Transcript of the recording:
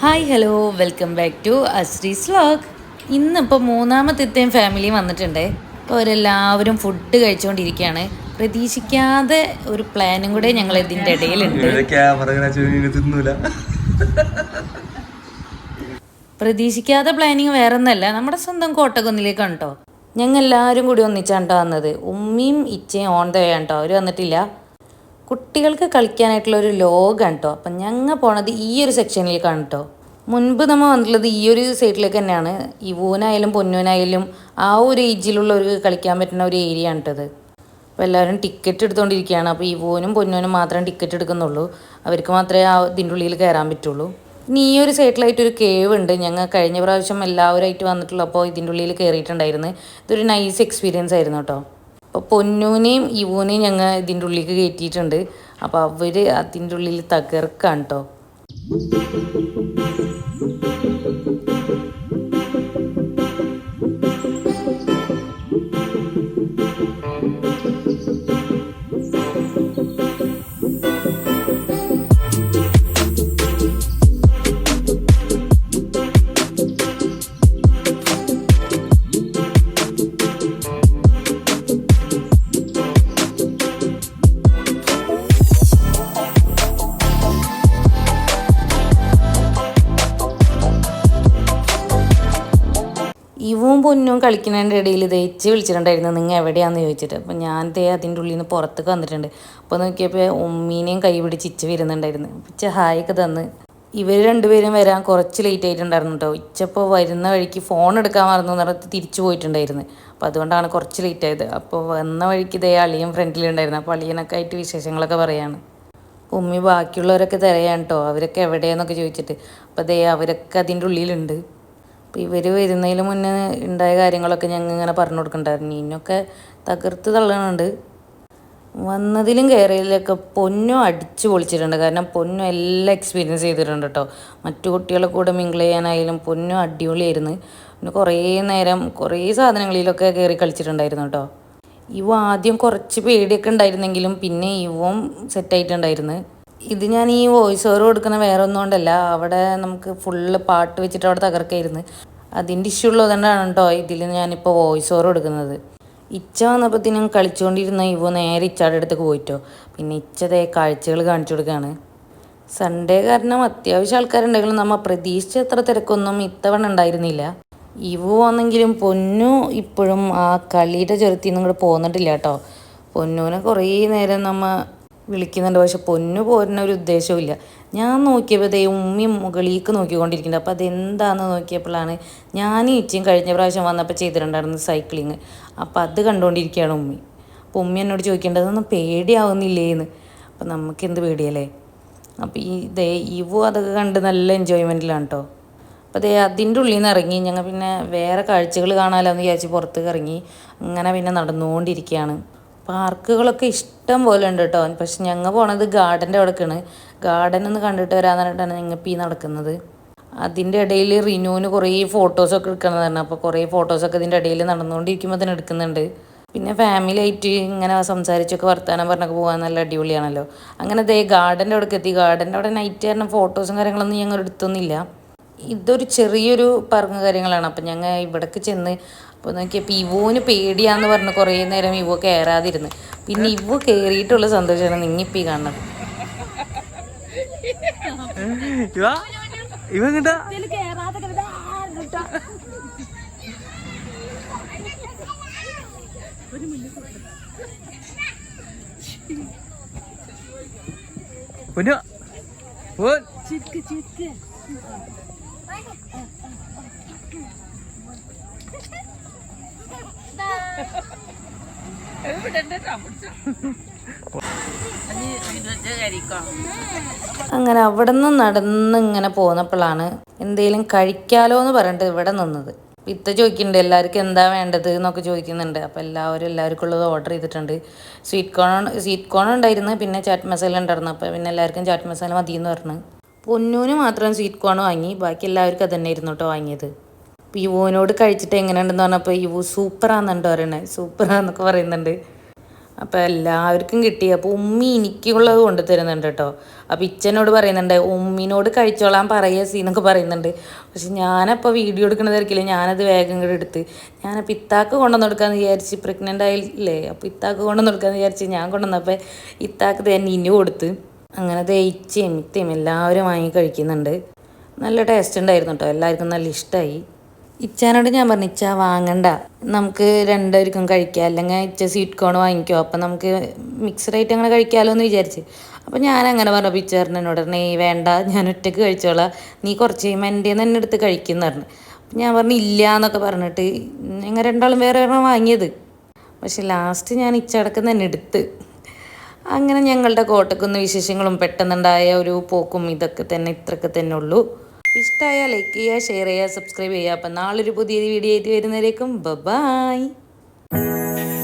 Hi hello welcome back to Ashree's vlog ഇന്നിപ്പോൾ മൂന്നാമത്തെ ഫാമിലിയും വന്നിട്ടുണ്ട്. അപ്പോൾ അവരെല്ലാവരും ഫുഡ് കഴിച്ചുകൊണ്ടിരിക്കുകയാണ് പ്രതീക്ഷിക്കാതെ ഒരു പ്ലാനും കൂടെ ഞങ്ങൾ ഇതിന്റെ ഇടയിലുണ്ട്. പ്രതീക്ഷിക്കാതെ പ്ലാനിങ് വേറെ ഒന്നല്ല നമ്മുടെ സ്വന്തം കോട്ടക്കുന്നിലേക്കാണ് കേട്ടോ ഞങ്ങൾ എല്ലാവരും കൂടി ഒന്നിച്ചാണ് കേട്ടോ വന്നത്. ഉമ്മയും ഇച്ചയും ഓൺ ആണ് കേട്ടോ അവർ വന്നിട്ടില്ല. കുട്ടികൾക്ക് കളിക്കാനായിട്ടുള്ള ഒരു ലോകാണ് കേട്ടോ അപ്പം ഞങ്ങൾ പോണത് ഈ ഒരു സെക്ഷനിലേക്കാണ് കേട്ടോ മുൻപ് നമ്മൾ വന്നിട്ടുള്ളത് ഈ ഒരു സൈഡിലേക്ക് തന്നെയാണ്. ഇവൂനായാലും പൊന്നൂനായാലും ആ ഒരു ഏജിലുള്ളവർക്ക് കളിക്കാൻ പറ്റുന്ന ഒരു ഏരിയ ആണ് കേട്ടത് അപ്പോൾ എല്ലാവരും ടിക്കറ്റ് എടുത്തുകൊണ്ടിരിക്കുകയാണ് അപ്പോൾ ഇവൂനും പൊന്നൂനും മാത്രം ടിക്കറ്റ് എടുക്കുന്നുള്ളൂ. അവർക്ക് മാത്രമേ ആ ഇതിന്റെ ഉള്ളിൽ കയറാൻ പറ്റുള്ളൂ. ഇനി ഈ ഒരു സൈഡിലായിട്ട് ഒരു കേവ് ഉണ്ട്. ഞങ്ങൾ കഴിഞ്ഞ പ്രാവശ്യം എല്ലാവരുമായിട്ട് വന്നിട്ടുള്ളപ്പോൾ ഇതിന്റെ ഉള്ളിൽ കയറിയിട്ടുണ്ടായിരുന്നു. ഇതൊരു നൈസ് എക്സ്പീരിയൻസ് ആയിരുന്നു കേട്ടോ പൊന്നൂനെയും ഇവൂനെയും ഞങ്ങൾ ഇതിന്റെ ഉള്ളിലേക്ക് കയറ്റിയിട്ടുണ്ട് അപ്പോൾ അവർ അതിന്റെ ഉള്ളിൽ തകർക്കാണ് കേട്ടോ ഇവും പൊന്നും കളിക്കുന്നതിന്റെ ഇടയിൽ ദയിച്ച് വിളിച്ചിട്ടുണ്ടായിരുന്നു. നിങ്ങൾ എവിടെയാണെന്ന് ചോദിച്ചിട്ട്. അപ്പം ഞാൻ ദേ അതിന്റെ ഉള്ളിൽ നിന്ന് പുറത്തേക്ക് വന്നിട്ടുണ്ട്. അപ്പോൾ നോക്കിയപ്പോൾ ഉമ്മീനെയും കൈ പിടിച്ച് ഇച്ച വരുന്നുണ്ടായിരുന്നു. ഇച്ച ഹായൊക്കെ തന്ന്. ഇവർ രണ്ടുപേരും വരാൻ കുറച്ച് ലേറ്റ് ആയിട്ടുണ്ടായിരുന്നു കേട്ടോ ഇച്ചപ്പോൾ വരുന്ന വഴിക്ക് ഫോൺ എടുക്കാൻ മറന്നു നിറത്ത് തിരിച്ചു പോയിട്ടുണ്ടായിരുന്നു. അപ്പോൾ അതുകൊണ്ടാണ് കുറച്ച് ലേറ്റ് ആയത്. അപ്പോൾ വന്ന വഴിക്ക് ഇതേ അളിയൻ ഫ്രണ്ടിലുണ്ടായിരുന്നു അപ്പോൾ അളിയനൊക്കെ ആയിട്ട് വിശേഷങ്ങളൊക്കെ പറയാണ്. ഉമ്മി ബാക്കിയുള്ളവരൊക്കെ തിരയാണ് കേട്ടോ അവരൊക്കെ എവിടെയാന്നൊക്കെ ചോദിച്ചിട്ട്. അപ്പോൾ ദേ അവരൊക്കെ അതിന്റെ ഉള്ളിലുണ്ട്. അപ്പോൾ ഇവർ വരുന്നതിന് മുന്നേ ഉണ്ടായ കാര്യങ്ങളൊക്കെ ഞങ്ങൾ ഇങ്ങനെ പറഞ്ഞു കൊടുക്കണ്ടായിരുന്നു. ഇന്നൊക്കെ തകർത്ത് തള്ളണുണ്ട്. വന്നതിലും കയറിയതിലൊക്കെ പൊന്നും അടിച്ചു പൊളിച്ചിട്ടുണ്ട്. കാരണം പൊന്നും എല്ലാം എക്സ്പീരിയൻസ് ചെയ്തിട്ടുണ്ട് കേട്ടോ. മറ്റു കുട്ടികളെ കൂടെ മിങ്കിൾ ചെയ്യാനായാലും പൊന്നും അടിപൊളിയായിരുന്നു. പിന്നെ കുറേ നേരം കുറേ സാധനങ്ങളിലൊക്കെ കയറി കളിച്ചിട്ടുണ്ടായിരുന്നു കേട്ടോ. ഇവ ആദ്യം കുറച്ച് പേടിയൊക്കെ ഉണ്ടായിരുന്നെങ്കിലും പിന്നെ ഇവം സെറ്റായിട്ടുണ്ടായിരുന്നു ഇത് ഞാൻ ഈ വോയിസ് ഓവർ കൊടുക്കുന്ന വേറെ ഒന്നും കൊണ്ടല്ല. അവിടെ നമുക്ക് ഫുള്ള് പാട്ട് വെച്ചിട്ട് അവിടെ തകർക്കായിരുന്നു. അതിന്റെ ഇഷ്യൂ ഉള്ളതുകൊണ്ടാണ് കേട്ടോ ഇതിൽ ഞാനിപ്പോൾ വോയിസ് ഓവർ കൊടുക്കുന്നത്. ഇച്ച വന്നപ്പോഴത്തേനും കളിച്ചുകൊണ്ടിരുന്ന ഇവ നേരെ ഇച്ചയുടെ അടുത്തേക്ക് പോയിട്ടോ. പിന്നെ ഇച്ചതേ കാഴ്ചകൾ കാണിച്ചു കൊടുക്കുകയാണ് സൺഡേ കാരണം അത്യാവശ്യം ആൾക്കാരുണ്ടെങ്കിലും നമ്മൾ പ്രതീക്ഷിച്ച അത്ര തിരക്കൊന്നും ഇത്തവണ ഉണ്ടായിരുന്നില്ല. ഇവു വന്നെങ്കിലും പൊന്നു ഇപ്പോഴും ആ കളിയുടെ ചെറുത്തിൽ നിന്നും കൂടെ പോകുന്നുണ്ടില്ല കേട്ടോ പൊന്നുവിനെ കുറേ നേരം നമ്മ വിളിക്കുന്നുണ്ട്. പക്ഷെ പൊന്നു പോരുന്ന ഒരു ഉദ്ദേശവും ഞാൻ നോക്കിയപ്പോൾ ദേ ഉമ്മയും മുകളിലേക്ക് നോക്കിക്കൊണ്ടിരിക്കുന്നുണ്ട് അപ്പോൾ അതെന്താണെന്ന് നോക്കിയപ്പോഴാണ് ഞാൻ ഇച്ചയും കഴിഞ്ഞ പ്രാവശ്യം വന്നപ്പോൾ ചെയ്തിട്ടുണ്ടായിരുന്നു സൈക്ലിങ്. അപ്പോൾ അത് കണ്ടുകൊണ്ടിരിക്കുകയാണ് ഉമ്മി. അപ്പോൾ ഉമ്മി എന്നോട് ചോദിക്കേണ്ടതൊന്നും പേടിയാവുന്നില്ലേന്ന്. അപ്പോൾ നമുക്ക് എന്ത് പേടിയല്ലേ? അപ്പോൾ ഈ ദേ ഇവ അതൊക്കെ കണ്ട് നല്ല എൻജോയ്മെന്റിലാണ് കേട്ടോ അപ്പോൾ ദേ അതിന്റെ ഉള്ളിൽ നിന്ന് ഇറങ്ങി. ഞങ്ങൾ പിന്നെ വേറെ കാഴ്ചകൾ കാണാമല്ലോ എന്ന് വിചാരിച്ച് പുറത്തേക്ക് ഇറങ്ങി. അങ്ങനെ പിന്നെ നടന്നുകൊണ്ടിരിക്കുകയാണ്. പാർക്കുകളൊക്കെ ഇഷ്ടം പോലെ ഉണ്ട് കേട്ടോ പക്ഷെ ഞങ്ങൾ പോണത് ഗാർഡന്റെ അവിടേക്കാണ്. ഗാർഡൻ ഒന്ന് കണ്ടിട്ട് വരാമെന്ന് പറഞ്ഞിട്ടാണ് ഞങ്ങൾ പീ നടക്കുന്നത്. അതിന്റെ ഇടയിൽ റിനുവിന് കുറേ ഫോട്ടോസൊക്കെ എടുക്കണം പറഞ്ഞു. അപ്പോൾ കുറേ ഫോട്ടോസൊക്കെ ഇതിന്റെ ഇടയിൽ നടന്നുകൊണ്ടിരിക്കുമ്പോൾ തന്നെ എടുക്കുന്നുണ്ട്. പിന്നെ ഫാമിലി ആയിട്ട് ഇങ്ങനെ സംസാരിച്ചൊക്കെ വർത്താനം പറഞ്ഞൊക്കെ പോകാൻ നല്ല അടിപൊളിയാണല്ലോ. അങ്ങനെ ദേ ഗാർഡന്റെ അവിടേക്ക് എത്തി ഗാർഡന്റെ അവിടെ നൈറ്റ് കാരണം ഫോട്ടോസും കാര്യങ്ങളൊന്നും ഞങ്ങൾ എടുത്തൊന്നുമില്ല. ഇതൊരു ചെറിയൊരു പറഞ്ഞ കാര്യങ്ങളാണ്. അപ്പം ഞങ്ങൾ ഇവിടേക്ക് ചെന്ന് അപ്പോൾ നോക്കിയപ്പോൾ ഇവോന് പേടിയാന്ന് പറഞ്ഞ് കുറേ നേരം ഇവോ കയറാതിരുന്ന് പിന്നെ ഇവ കയറിയിട്ടുള്ള സന്തോഷമാണ് നിങ്ങിപ്പീ കാണുന്നത് ഇവ പൊന്നു പോൻ അങ്ങനെ അവിടെ നിന്ന് നടന്ന് ഇങ്ങനെ പോന്നപ്പോഴാണ് എന്തേലും കഴിക്കാലോ എന്ന് പറഞ്ഞിട്ട് ഇവിടെ നിന്നത്. ഇത്ത ചോദിക്കുന്നുണ്ട് എല്ലാവർക്കും എന്താ വേണ്ടത്? എന്നൊക്കെ ചോദിക്കുന്നുണ്ട്. അപ്പോൾ എല്ലാവരും എല്ലാവർക്കും ഉള്ളത് ഓർഡർ ചെയ്തിട്ടുണ്ട്. സ്വീറ്റ് കോൺ സ്വീറ്റ് കോൺ ഉണ്ടായിരുന്നു. പിന്നെ ചാറ്റ് മസാല ഉണ്ടായിരുന്നു. അപ്പോൾ പിന്നെ എല്ലാവർക്കും ചാറ്റ് മസാല മതി എന്ന് പറഞ്ഞു. പൊന്നൂന് മാത്രം സ്വീറ്റ് കോൺ വാങ്ങി. ബാക്കി എല്ലാവർക്കും അത് തന്നെ ഇരുന്നോട്ടോ വാങ്ങിയത്. യുവനോട് കഴിച്ചിട്ട് എങ്ങനെയുണ്ടെന്ന് പറഞ്ഞപ്പോൾ യുവു സൂപ്പറാന്നുണ്ടോ പറയണേ. സൂപ്പറാന്നൊക്കെ പറയുന്നുണ്ട്. അപ്പോൾ എല്ലാവർക്കും കിട്ടി. അപ്പോൾ ഉമ്മി എനിക്കുള്ളത് കൊണ്ട് തരുന്നുണ്ട് കേട്ടോ. അപ്പോൾ ഇച്ചനോട് പറയുന്നുണ്ട് ഉമ്മിനോട് കഴിച്ചോളാൻ പറയുക സീനൊക്കെ പറയുന്നുണ്ട്. പക്ഷെ ഞാനപ്പോൾ വീഡിയോ എടുക്കുന്ന തിരക്കില്ല ഞാനത് വേഗം കൂടെ എടുത്ത് ഞാനപ്പോൾ ഇത്താക്ക് കൊണ്ടുവന്ന് കൊടുക്കാമെന്ന് വിചാരിച്ച് പ്രഗ്നന്റ് ആയില്ലേ? അപ്പോൾ ഇത്താക്ക് കൊണ്ടുവന്ന് കൊടുക്കാമെന്ന് വിചാരിച്ച് ഞാൻ കൊണ്ടുവന്നപ്പോൾ ഇത്താക്ക് തന്നെ ഇനി കൊടുത്ത്. അങ്ങനെ തേച്ചയും ഇത്തയും എല്ലാവരും വാങ്ങി കഴിക്കുന്നുണ്ട്. നല്ല ടേസ്റ്റ് ഉണ്ടായിരുന്നു കേട്ടോ. എല്ലാവർക്കും നല്ല ഇഷ്ടമായി ഇച്ചാനോട് ഞാൻ പറഞ്ഞു ഇച്ച വാങ്ങണ്ട. നമുക്ക് രണ്ടുപേർക്കും കഴിക്കാം. അല്ലെങ്കിൽ ഇച്ച സ്വീറ്റ് കോൺ വാങ്ങിക്കോ. അപ്പം നമുക്ക് മിക്സഡ് ആയിട്ട് അങ്ങനെ കഴിക്കാമല്ലോ എന്ന് വിചാരിച്ച്. അപ്പം ഞാൻ അങ്ങനെ പറഞ്ഞു എന്നോട് പറഞ്ഞു "ഏയ് വേണ്ട. ഞാൻ ഒറ്റയ്ക്ക് കഴിച്ചോളാം. നീ കുറച്ച് കഴിയുമ്പോൾ എന്റെ തന്നെ എടുത്ത് കഴിക്കുന്ന പറഞ്ഞു. ഞാൻ പറഞ്ഞു ഇല്ല എന്നൊക്കെ പറഞ്ഞിട്ട് ഞങ്ങൾ രണ്ടാളും വേറെ വേറെ വാങ്ങിയത്. പക്ഷെ ലാസ്റ്റ് ഞാൻ ഇച്ചടക്കം തന്നെ എടുത്ത്. അങ്ങനെ ഞങ്ങളുടെ കോട്ടക്കുന്ന് വിശേഷങ്ങളും പെട്ടെന്നുണ്ടായ ഒരു പോക്കും ഇതൊക്കെ തന്നെ ഇത്രയൊക്കെ തന്നെ ഉള്ളൂ. ഇഷ്ടമായാൽ ലൈക്ക് ചെയ്യുക ഷെയർ ചെയ്യുക സബ്സ്ക്രൈബ് ചെയ്യുക. അപ്പം നാളൊരു പുതിയൊരു വീഡിയോ ആയിട്ട് വരുന്നവരേക്കും ബബായ് ബായ്